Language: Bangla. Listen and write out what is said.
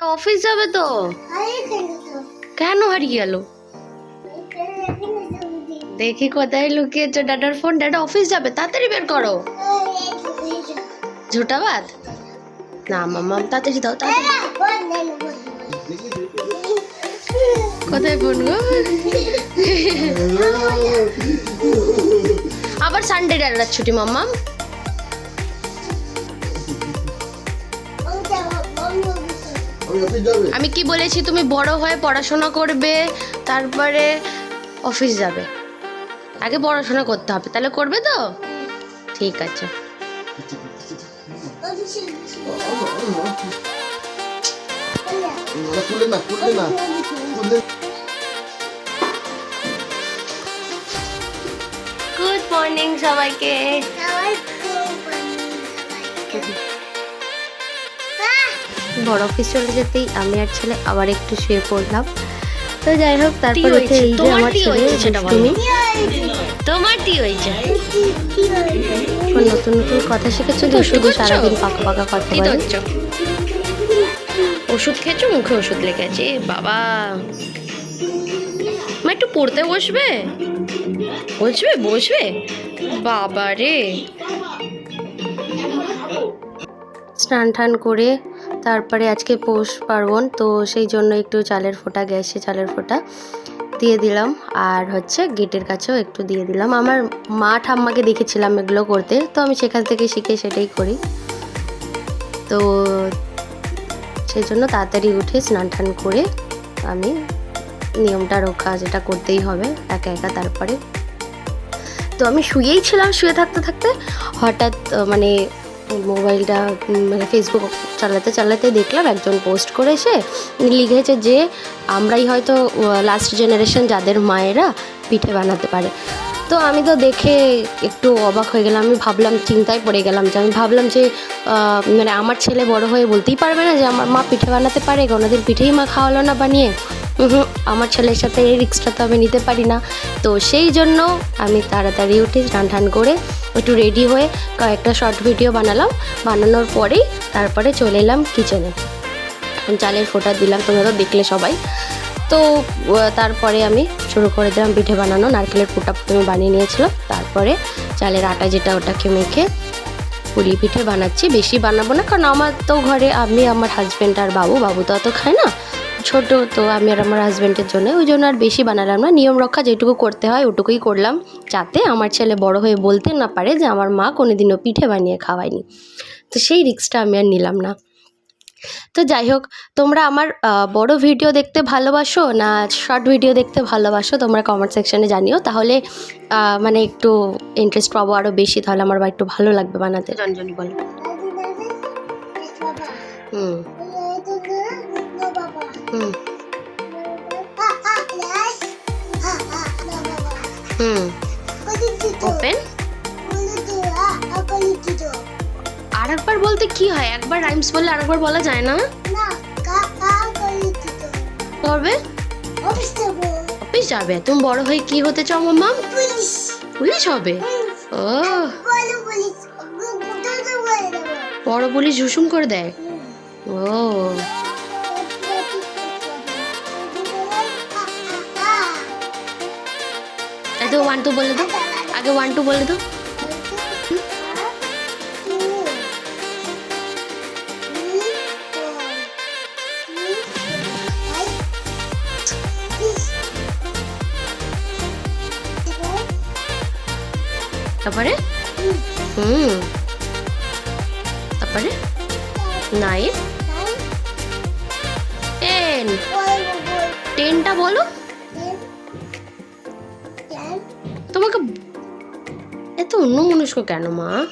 অফিস যাবে তো? কেন হারিয়ে গেল? দেখি কোথায় লুকিয়েছো ডাটার ফোন। ডাটা অফিস যাবে, তাড়াতাড়ি বের করো। ঝোটাবাদ? না মামা তাড়াতাড়ি দাও কোথায় ফোন গো? আবার সানডে ডাটার ছুটি, মাম্মা। আমি কি বলেছি তুমি বড় হয়ে পড়াশোনা করবে তারপরে অফিস যাবে। আগে পড়াশোনা করতে হবে তাহলে করবে তো? ঠিক আছে। গুড মর্নিং সবাইকে। বড় অফিস চলে যেতেই আমি আর ছেলে আবার একটু শুয়ে পড়লাম। তো যাই হোক তারপর উঠে এই যে আমার ছেলে তুমি তোমার কি হয়েছে। নতুন নতুন কথা শিখেছো যে শুধু সারাদিন পাকা পাকা কথা বলে। ওষুধ খেয়েছো? মুখে ওষুধ লেগেছে বাবা। মা একটু পড়তে বসবে? বসবে বসবে? বাবা রে স্নান টান করে তারপরে আজকে পৌষ পার্বণ, তো সেই জন্য একটু চালের ফোঁটা, গ্যাসে চালের ফোঁটা দিয়ে দিলাম। আর হচ্ছে গেটের কাছেও একটু দিয়ে দিলাম। আমার মা ঠাম্মাকে দেখেছিলাম এগুলো করতে, তো আমি সেখান থেকে শিখে সেটাই করি। তো সেই জন্য তাড়াতাড়ি উঠে স্নান টান করে আমি নিয়মটা রক্ষা যেটা করতেই হবে, একা একা তারপরে। তো আমি শুয়েই ছিলাম, শুয়ে থাকতে থাকতে। হঠাৎ মানে মোবাইলটা মানে ফেসবুক চালাতে চালাতে দেখলাম একজন পোস্ট করেছে লিখেছে যে, আমরাই হয়তো লাস্ট জেনারেশন যাদের মায়েরা পিঠে বানাতে পারে। তো আমি তো দেখে একটু অবাক হয়ে গেলাম, আমি ভাবলাম চিন্তায় পড়ে গেলাম যে আমি ভাবলাম যে মানে আমার ছেলে বড় হয়ে বলতেই পারবে না যে আমার মা পিঠে বানাতে পারে, কোনোদিন পিঠেই মা খাওয়ালো না বানিয়ে। আমার ছেলের সাথে এই রিক্সটা তো আমি নিতে পারি না। তো সেই জন্য আমি তাড়াতাড়ি উঠে স্নান টান করে একটু রেডি হয়ে কয়েকটা শর্ট ভিডিও বানালাম। বানানোর পরেই তারপরে চলে এলাম কিচেনে চালের ফোঁটা দিলাম, তোমরা তো দেখলে সবাই। তো তারপরে আমি শুরু করে দিলাম পিঠে বানানো। নারকেলের পুটা প্রথমে বানিয়ে নিয়েছিলাম তারপরে চালের আটা যেটা ওটাকে মেখে পুলি পিঠে বানাচ্ছি। বেশি বানাবো না, কারণ আমার তো ঘরে আমি, আমার হাজব্যান্ড আর বাবু। বাবু তো অত খায় না। ছোট তো আমি আর আমার হাজব্যান্ডের জন্য। ওই জন্য আর বেশি বানালাম না। নিয়ম রক্ষা যেটুকু করতে হয় ওটুকুই করলাম, যাতে আমার ছেলে বড় হয়ে বলতে না পারে যে আমার মা কোনোদিনও পিঠে বানিয়ে খাওয়ায়নি। তো সেই রিস্কটা আমি আর নিলাম না। তো যাই হোক তোমরা আমার বড় ভিডিও দেখতে ভালোবাসো না শর্ট ভিডিও দেখতে ভালোবাসো তোমরা কমেন্ট সেকশানে জানিও। তাহলে মানে একটু ইন্টারেস্ট পাবো আরও বেশি তাহলে আমার বা একটু ভালো লাগবে বানাতে। রঞ্জনী বলো। হুম। হুম। হুম। ওপেন আর একবার বলতে কি হয়? একবার রাইমস বললে আরেকবার বলা যায় না? করবে অফিস যাবে। তুমি বড় হয়ে কি হতে চাও মাম্মা? পুলিশ। হবে? ও। বড় পুলিশ। ঝুসুম করে দেয়? ও। এত ওয়ান টু বলে দাও। আগে ওয়ান টু বলে দাও। তারপরে? হুম। তারপরে? নাইন। টেন। টেনটা বলো। তোমাকে এত অন্য মনস্ক কেন মা?